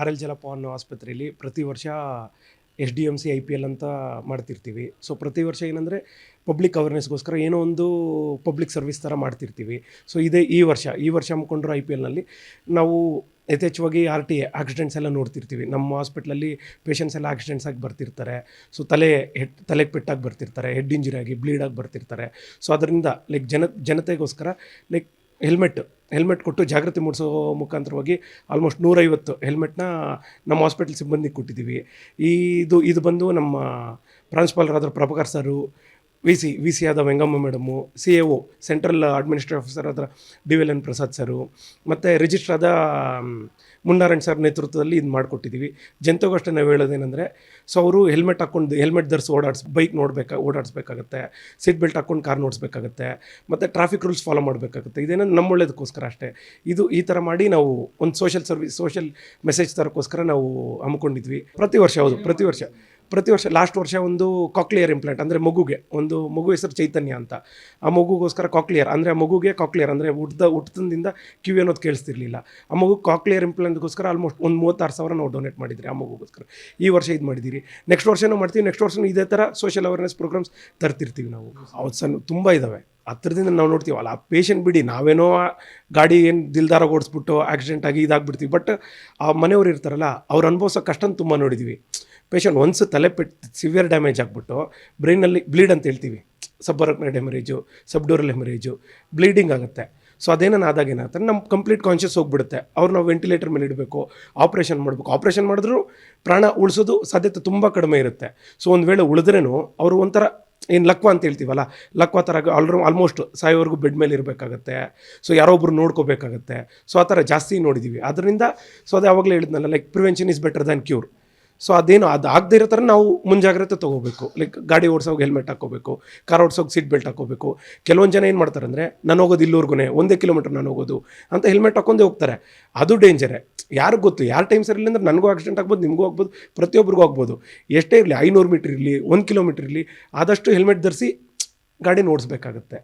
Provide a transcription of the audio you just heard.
R L ಜಲಪ ಅನ್ನೋ ಆಸ್ಪತ್ರೆಯಲ್ಲಿ ಪ್ರತಿ ವರ್ಷ S D M C, I P L ಅಂತ ಮಾಡ್ತಿರ್ತೀವಿ. ಸೊ ಪ್ರತಿ ವರ್ಷ ಏನಂದರೆ ಪಬ್ಲಿಕ್ ಅವೇರ್ನೆಸ್ಗೋಸ್ಕರ ಏನೋ ಒಂದು ಪಬ್ಲಿಕ್ ಸರ್ವಿಸ್ ಥರ ಮಾಡ್ತಿರ್ತೀವಿ. ಸೊ ಇದೇ ಈ ವರ್ಷ ಈ ವರ್ಷ ಹಮ್ಮಿಕೊಂಡ್ರು ಐ ಪಿ ಎಲ್ನಲ್ಲಿ ನಾವು ಯಥೇಚ್ಛವಾಗಿ ಆರ್ ಟಿ ಆಕ್ಸಿಡೆಂಟ್ಸ್ ಎಲ್ಲ ನೋಡ್ತಿರ್ತೀವಿ. ನಮ್ಮ ಹಾಸ್ಪಿಟ್ಲಲ್ಲಿ ಪೇಷಂಟ್ಸ್ ಎಲ್ಲ ಆಕ್ಸಿಡೆಂಟ್ಸ್ ಆಗಿ ಬರ್ತಿರ್ತಾರೆ. ಸೊ ತಲೆ ಹೆಡ್, ತಲೆಗೆ ಪೆಟ್ಟಾಗಿ ಬರ್ತಿರ್ತಾರೆ ಹೆಡ್ ಇಂಜುರಿ ಆಗಿ ಬ್ಲೀಡ್ ಆಗಿ ಬರ್ತಿರ್ತಾರೆ. ಸೊ ಅದರಿಂದ ಲೈಕ್ ಜನ, ಜನತೆಗೋಸ್ಕರ ಲೈಕ್ ಹೆಲ್ಮೆಟ್ ಹೆಲ್ಮೆಟ್ ಕೊಟ್ಟು ಜಾಗೃತಿ ಮೂಡಿಸೋ ಮುಖಾಂತರವಾಗಿ ಆಲ್ಮೋಸ್ಟ್ ನೂರೈವತ್ತು ಹೆಲ್ಮೆಟ್ನ ನಮ್ಮ ಹಾಸ್ಪಿಟಲ್ ಸಿಬ್ಬಂದಿಗೆ ಕೊಟ್ಟಿದ್ದೀವಿ. ಇದು ಇದು ಬಂದು ನಮ್ಮ ಪ್ರಾಂಶುಪಾಲರಾದ Prabhakar sir V C V C ಆದ Vengamma madam, C A O, central administrative officer ಆದ D L N Prasad sir, ಮತ್ತು ರಿಜಿಸ್ಟರ್ ಆದ ಮುನ್ನಾರಾಯಣ್ ಸರ್ ನೇತೃತ್ವದಲ್ಲಿ ಇದು ಮಾಡಿಕೊಟ್ಟಿದ್ದೀವಿ ಜನತೆಗೂ ಅಷ್ಟೇ ನಾವು ಹೇಳೋದೇನೆಂದರೆ ಸೊ ಅವರು ಹೆಲ್ಮೆಟ್ ಹಾಕ್ಕೊಂಡು ಹೆಲ್ಮೆಟ್ ಧರಿಸಿ ಓಡಾಡ್ಸ್ ಬೈಕ್ ನೋಡಬೇಕಾ, ಓಡಾಡಿಸ್ಬೇಕಾಗತ್ತೆ ಸೀಟ್ ಬೆಲ್ಟ್ ಹಾಕ್ಕೊಂಡು ಕಾರ್ ನೋಡಿಸ್ಬೇಕಾಗತ್ತೆ, ಮತ್ತು ಟ್ರಾಫಿಕ್ ರೂಲ್ಸ್ ಫಾಲೋ ಮಾಡಬೇಕಾಗುತ್ತೆ. ಇದೇನೋ ನಮ್ಮ ಒಳ್ಳೇದಕ್ಕೋಸ್ಕರ ಅಷ್ಟೇ. ಇದು ಈ ಥರ ಮಾಡಿ ನಾವು ಒಂದು ಸೋಷಿಯಲ್ ಸರ್ವಿಸ್ ಸೋಷಿಯಲ್ ಮೆಸೇಜ್ ತರಕ್ಕೋಸ್ಕರ ನಾವು ಹಮ್ಮಿಕೊಂಡಿದ್ವಿ. ಪ್ರತಿ ವರ್ಷ ಹೌದು, ಪ್ರತಿ ವರ್ಷ. ಪ್ರತಿ ವರ್ಷ ಲಾಸ್ಟ್ ವರ್ಷ ಒಂದು ಕಾಕ್ಲಿಯರ್ ಇಂಪ್ಲಾಂಟ್ ಅಂದರೆ ಮಗುಗೆ, ಒಂದು ಮಗು ಹೆಸರು ಚೈತನ್ಯ ಅಂತ. ಆ ಮಗುಗೋಸ್ಕರ ಕಾಕ್ಲಿಯರ್ ಅಂದರೆ ಆ ಮಗುಗೆ ಕಾಕ್ಲಿಯರ್ ಅಂದರೆ ಹುಟ್ಟದ ಹುಟ್ಟದಿಂದ ಕ್ಯೂ ಅನ್ನೋದು ಕೇಳಿಸ್ತಿರ್ಲಿಲ್ಲ. ಆ ಮಗು ಕಾಕ್ಲಿಯರ್ ಇಂಪ್ಲಾಂಟ್ಗೋಸ್ಕರ ಆಲ್ಮೋಸ್ಟ್ ಒಂದು ಮೂವತ್ತಾರು ಸಾವಿರ ನಾವು ಡೊನೇಟ್ ಮಾಡಿದ್ರಿ ಆ ಮಗುಗೋಸ್ಕರ. ಈ ವರ್ಷ ಇದು ಮಾಡಿದ್ದೀರಿ ನೆಕ್ಸ್ಟ್ ವರ್ಷನೂ ಮಾಡ್ತೀವಿ ನೆಕ್ಸ್ಟ್ ವರ್ಷನೂ ಇದೇ ಥರ ಸೋಷಿಯಲ್ ಅವೇರ್ನೆಸ್ ಪ್ರೋಗ್ರಾಮ್ಸ್ ತರ್ತಿರ್ತೀವಿ ನಾವು. ಹೌದು ಸಣ್ಣ ತುಂಬ ಇದ್ದಾವೆ ಹತ್ರದಿಂದ ನಾವು ನೋಡ್ತೀವಲ್ಲ ಆ ಪೇಷಂಟ್ ಬಿಡಿ, ನಾವೇನೋ ಗಾಡಿ ಏನು ದಿಲ್ದಾರ ಓಡಿಸ್ಬಿಟ್ಟು ಆಕ್ಸಿಡೆಂಟ್ ಆಗಿ ಇದಾಗ್ಬಿಡ್ತೀವಿ. ಬಟ್ ಆ ಮನೆಯವ್ರು ಇರ್ತಾರಲ್ಲ, ಅವ್ರು ಅನುಭವಿಸೋ ಕಷ್ಟನ ತುಂಬ ನೋಡಿದ್ದೀವಿ ಪೇಷಂಟ್ ಒನ್ಸ್ ತಲೆ ಪೆಟ್ಟು ಸಿವಿಯರ್ ಡ್ಯಾಮೇಜ್ ಆಗಿಬಿಟ್ಟು ಬ್ರೈನಲ್ಲಿ ಬ್ಲೀಡ್ ಅಂತ ಹೇಳ್ತೀವಿ. ಸಬ್ಬರಕ್ನೈಡ್ ಹೆಮರೇಜು ಸಬ್ಡೋರಲ್ ಹೆಮರೇಜು ಬ್ಲೀಡಿಂಗ್ ಆಗುತ್ತೆ. ಸೊ ಅದೇನೋ ಆದಾಗ ನಮ್ಮ ಕಂಪ್ಲೀಟ್ ಕಾನ್ಷಿಯಸ್ ಹೋಗ್ಬಿಡುತ್ತೆ. ಅವ್ರು ನಾವು ವೆಂಟಿಲೇಟರ್ ಮೇಲೆ ಇಡಬೇಕು ಆಪ್ರೇಷನ್ ಮಾಡಬೇಕು. ಆಪ್ರೇಷನ್ ಮಾಡಿದ್ರು ಪ್ರಾಣ ಉಳಿಸೋದು ಸಾಧ್ಯತೆ ತುಂಬ ಕಡಿಮೆ ಇರುತ್ತೆ. ಸೊ ಒಂದು ವೇಳೆ ಉಳಿದ್ರೇನು ಅವರು ಒಂಥರ ಏನು ಲಕ್ವ ಅಂತ ಹೇಳ್ತೀವಲ್ಲ, ಲಕ್ವ ಥರ ಆಲ್ರೂ ಆಲ್ಮೋಸ್ಟ್ ಸಾಯೋವರೆಗೂ ಬೆಡ್ ಮೇಲೆ ಇರಬೇಕಾಗತ್ತೆ. ಸೊ ಯಾರೋ ಒಬ್ರು ನೋಡ್ಕೋಬೇಕಾಗತ್ತೆ. ಸೊ ಆ ಥರ ಜಾಸ್ತಿ ನೋಡಿದ್ದೀವಿ ಅದರಿಂದ ಸೊ ಅದು ಯಾವಾಗಲೇ ಹೇಳಿದ್ನಲ್ಲ like prevention is better than cure so ಅದೇನು ಅದು ಆಗದೆ ಇರೋ ಥರ ನಾವು ಮುಂಜಾಗ್ರತೆ ತೊಗೋಬೇಕು. ಲೈಕ್ ಗಾಡಿ ಓಡಿಸೋಗಿ ಹೆಲ್ಮೆಟ್ ಹಾಕೋಬೇಕು ಕಾರ್ ಓಡಿಸೋಗಿ ಸೀಟ್ ಬೆಲ್ಟ್ ಹಾಕೋಬೇಕು ಕೆಲವೊಂದು ಜನ ಏನು ಮಾಡ್ತಾರೆ ಅಂದರೆ, ನಾನು ಹೋಗೋದು ಇಲ್ಲೂರ್ಗುನೆ ಒಂದೇ ಕಿಲೋಮೀಟರ್ ನಾನು ಹೋಗೋದು ಅಂತ ಹೆಲ್ಮೆಟ್ ಹಾಕೊಂಡೇ ಹೋಗ್ತಾರೆ. ಅದು ಡೇಂಜರೇ ಯಾರಿಗೆ ಗೊತ್ತು? ಯಾರು ಟೈಮ್ ಸರಿ ಅಂದರೆ ನನಗೂ ಆಕ್ಸಿಡೆಂಟ್ ಆಗ್ಬೋದು, ನಿಮಗೂ ಆಗ್ಬೋದು ಪ್ರತಿಯೊಬ್ಬರಿಗೂ ಆಗ್ಬೋದು. ಎಷ್ಟೇ ಇರಲಿ, ಐನೂರು ಮೀಟ್ರ್ ಇರಲಿ, ಒಂದು ಕಿಲೋಮೀಟ್ರ್ ಇರಲಿ, ಆದಷ್ಟು ಹೆಲ್ಮೆಟ್ ಧರಿಸಿ ಗಾಡಿ ಓಡಿಸ್ಬೇಕಾಗತ್ತೆ.